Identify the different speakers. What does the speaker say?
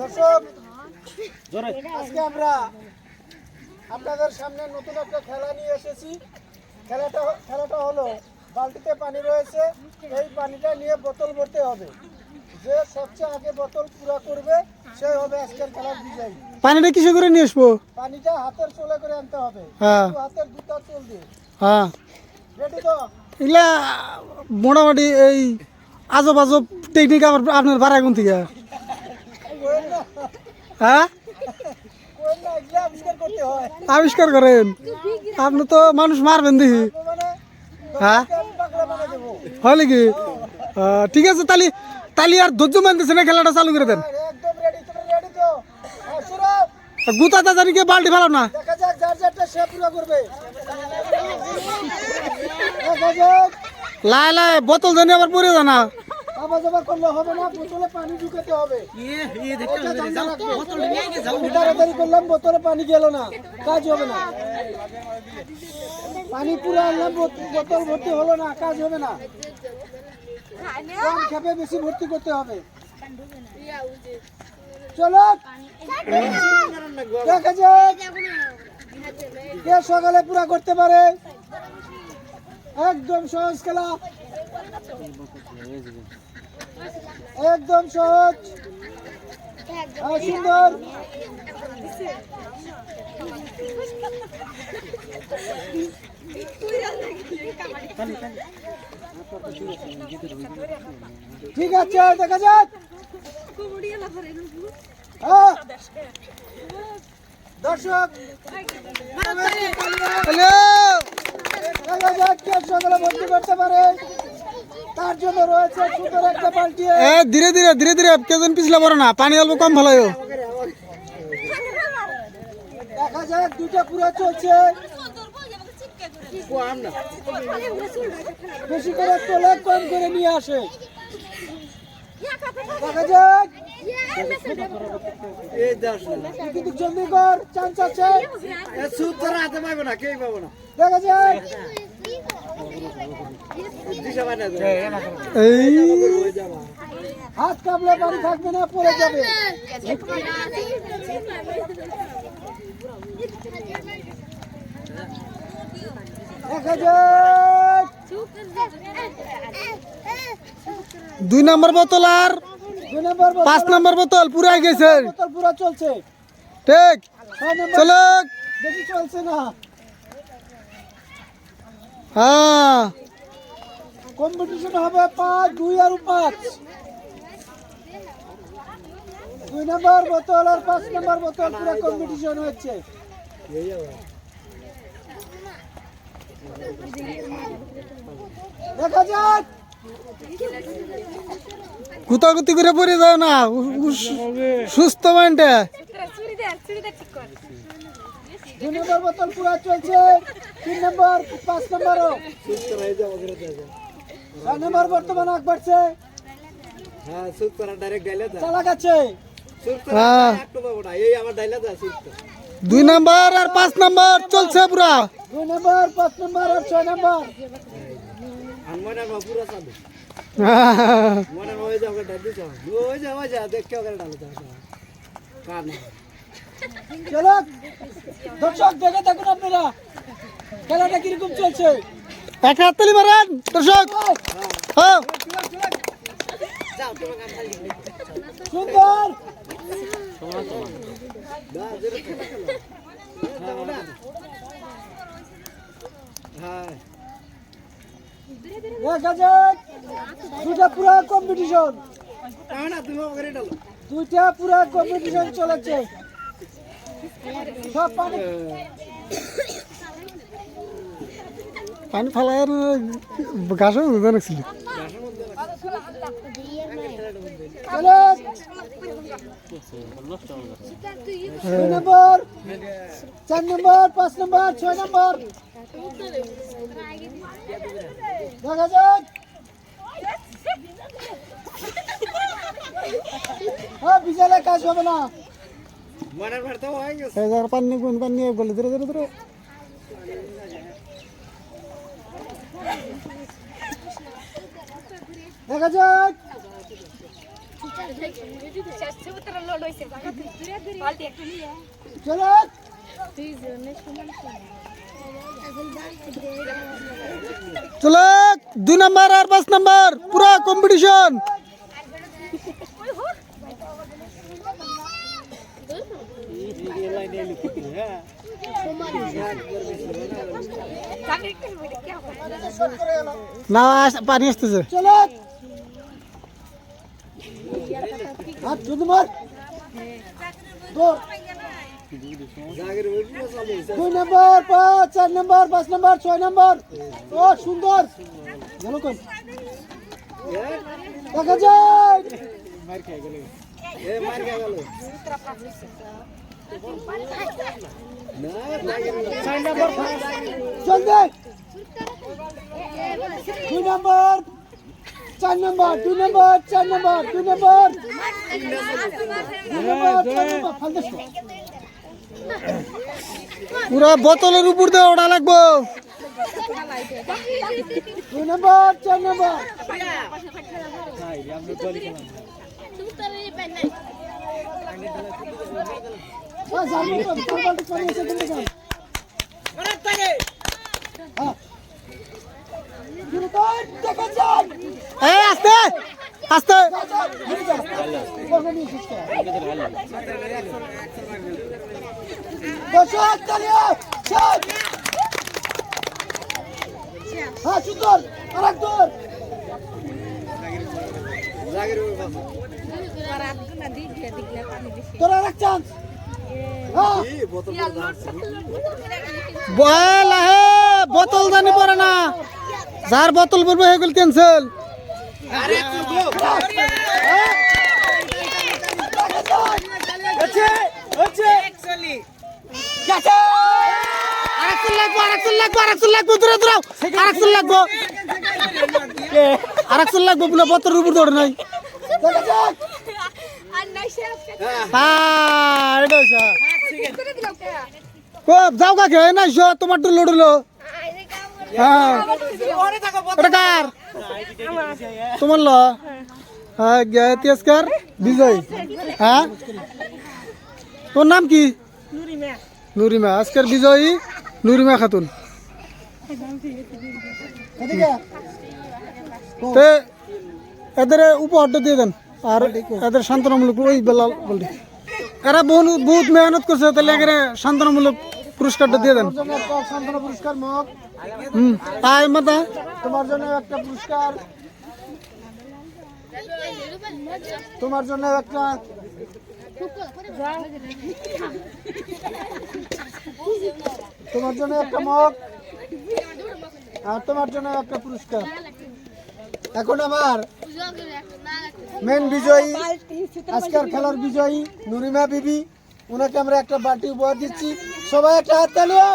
Speaker 1: দর্শক আজকে আমরা আপনাদের সামনে নতুন একটা খেলা নিয়ে এসেছি। খেলাটা খেলাটা হলো বালতিতে পানি রয়েছে। এই পানিটা নিয়ে বোতল ভরতে হবে। যে সবচেয়ে আগে বোতল পুরা করবে সে হবে আজকের খেলার বিজয়ী।
Speaker 2: পানিটা কিসে করে নিয়ে আসব?
Speaker 1: পানিটা হাতের চলে করে আনতে হবে।
Speaker 2: হ্যাঁ।
Speaker 1: হাতের দুটা চল দিয়ে।
Speaker 2: হ্যাঁ।
Speaker 1: রেডি তো?
Speaker 2: এগুলা মোটামুটি এই আজব আজব টেকনিক আমার আপনার বারাগুন থেকে। হ্যাঁ?
Speaker 1: আবিষ্কার
Speaker 2: করেন? আপনি তো মানুষ মারবেন দেখি। হ্যাঁ? হয় নাকি ঠিক আছে তালি তালি আর ধৈর্য মানতেছে না খেলাটা চালু করে দেন। গুতা জানিকে বাল্টি ফেলাম না? লাই লাই বোতল জানি আবার পরে জানা
Speaker 1: আবার যাবার করলে হবে না বোতলে পানি ঢুকাতে হবে। তাড়াতাড়ি করলাম বোতলে পানি গেল না কাজ হবে না। পানি পুরো আনলাম বোত- বোতল ভর্তি হলো না কাজ হবে না। কম খেপে বেশি ভর্তি করতে হবে। চলো। দেখা যাক। কে সকালে পুরা করতে পারে? একদম সহজ খেলা। একদম সহজ। সুন্দর। ঠিক আছে দেখা যাক। হ্যাঁ। দর্শক
Speaker 2: হ্যালো।
Speaker 1: দেখা যাক কে সকালে ভর্তি করতে পারে। তার জন্য রয়েছে সুন্দর একটা পাল্টি
Speaker 2: এ ধীরে ধীরে ধীরে ধীরে কেজন পিছলে পড়ে না পানি অল্প কম ভালো
Speaker 1: দেখা যাক দুটা পুরো চলছে। বেশি করে তোলে কম করে নিয়ে আসে। দেখা যাক। কিন্তু জলদি কর চান্স আছে। দেখা যাক।
Speaker 2: এই।
Speaker 1: হাত কামলে বাড়ি থাকবে না পড়ে যাবে
Speaker 2: দুই নম্বর বোতল আর পাঁচ নম্বর বোতল পুরাই গেছে।
Speaker 1: পুরো চলছে।
Speaker 2: ঠিক। চলো।
Speaker 1: চলছে না।
Speaker 2: হ্যাঁ।
Speaker 1: কম্পিটিশন হবে পাঁচ দুই আর পাঁচ। দুই নম্বর বোতল আর পাঁচ নম্বর বোতল পুরো কম্পিটিশন হচ্ছে। দেখা যাক।
Speaker 2: গুতাগুতি করে পড়ে যাও না সুস্থ মাইন্ডে।
Speaker 1: দুই নম্বর বোতল পুরো চলছে। তিন নম্বর পাঁচ নম্বরও। ছয় নম্বর বর্তমান আগ বাড়ছে। চালা গেছে
Speaker 2: হ্যাঁ। দুই নাম্বার আর পাঁচ নাম্বার চলছে পুরা।
Speaker 1: দুই নম্বর পাঁচ নম্বর আর ছয় নম্বর। চলো। দর্শক দেখে থাকুন আপনারা। খেলাটা কীরকম চলছে?
Speaker 2: একটা হাততালি মারেন দর্শক। হ্যাঁ।
Speaker 1: সুন্দর। দেখা যাক দুটা পুরা কম্পিটিশন দুইটা পুরা কম্পিটিশন চলেছে। সব পানি
Speaker 2: পানি ফালায় গাছও বুঝতে নাছিল
Speaker 1: চলো দুই নম্বর চার নম্বর পাঁচ নম্বর ছয় নম্বর। দেখা যাক। হ্যাঁ বিজালে কাজ হবে না।
Speaker 2: এই যার পানি কোন পানি বলে ধরে ধরে ধরে।
Speaker 1: দেখা যাক। চলো।
Speaker 2: চলো। দুই নাম্বার আর পাঁচ নাম্বার, পুরা কম্পিটিশন না পানি আসতেছে।
Speaker 1: চলো। হাত শুধু মার দৌড় দুই নম্বর পাঁচ চার নম্বর পাঁচ নম্বর ছয় নম্বর ও সুন্দর গেল কোন দেখা যায় চল দে দুই নম্বর চার নম্বর দুই নম্বর চার নম্বর দুই নম্বর দুই নম্বর চার নম্বর ফালতু শো।
Speaker 2: পুরা বোতলের উপর দিয়ে ওটা লাগবো
Speaker 1: দুই নম্বর চার নম্বর ওই যার মতো, তোর বালতি পানি এসে কিন্তু যান। হ্যাঁ। শুরু কর, দেখা যাক।
Speaker 2: এই আস্তে আস্তে।
Speaker 1: হ্যাঁ, সুন্দর, আরেক দৌড়। তোর আরেক চান্স হ্যাঁ।
Speaker 2: বল হে বোতল জানি পড়ে না। যার বোতল পড়বে সেগুলো ক্যান্সেল আরেকজন লাগবো আরেকজন লাগবো বলে বোতলের উপর দৌড়ে নাই। হ্যাঁ। ও যাও কাকে? না শো তোমার তো লড়লো হ্যাঁ। তোমার ল। হ্যাঁ বিজয়। হ্যাঁ? তোর নাম কি? নুরিমা। আজকের বিজয়ী নুরিমা খাতুন। তে, এদের উপহারটা দিয়ে দেন। আর এদের সান্ত্বনামূলক ওই বেলাল বলটি এরা বহু বহুত মেহনত করছে, তাহলে এখানে সান্ত্বনামূলক পুরস্কারটা দিয়ে দেন।
Speaker 1: তোমার জন্য একটা পুরস্কার মগ।
Speaker 2: হুম আয় মাতা?
Speaker 1: তোমার জন্য একটা পুরস্কার। তোমার জন্য একটা তোমার জন্য একটা মগ। আর তোমার জন্য একটা পুরস্কার। এখন আমার মেন বিজয়ী আজকের খেলার বিজয়ী নুরিমা বিবি। ওনাকে আমরা একটা বাটি উপহার দিচ্ছি। সবাই একটা হাত তালিও